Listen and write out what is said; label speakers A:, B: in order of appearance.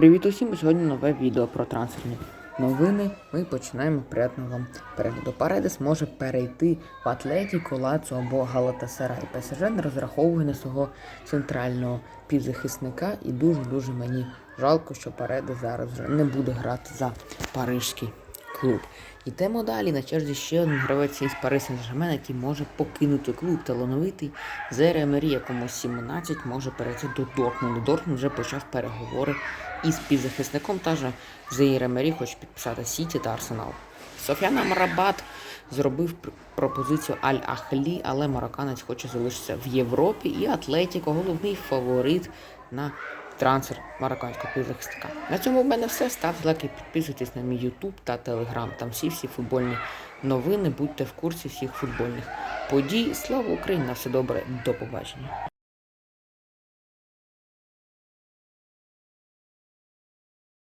A: Привіт усім! Сьогодні нове відео про трансферні новини. Ми починаємо приятного вам перегляду. Паредес може перейти в Атлетіку, Лацо або Галатасарай. ПСЖ не розраховує на свого центрального півзахисника і дуже-дуже мені жалко, що Паредес зараз вже не буде грати за парижський клуб. Йдемо далі. На черзі ще один гравець із Пари Сен-Жермен, який може покинути клуб. Талановитий Зере Емері, якому 17, може перейти до Дортмунду. Дортмунд вже почав переговори із півзахисником. Та же Зеїр Емері хоче підписати Сіті та Арсенал. Софіан Амрабат зробив пропозицію Аль-Ахлі, але марокканець хоче залишитися в Європі. І Атлетіко, головний фаворит на трансфер марокканського півзахисника. На цьому в мене все. Ставте лайки, підписуйтесь на мій YouTube та Telegram. Там всі всі футбольні новини. Будьте в курсі всіх футбольних подій. Слава Україні! На все добре, до побачення.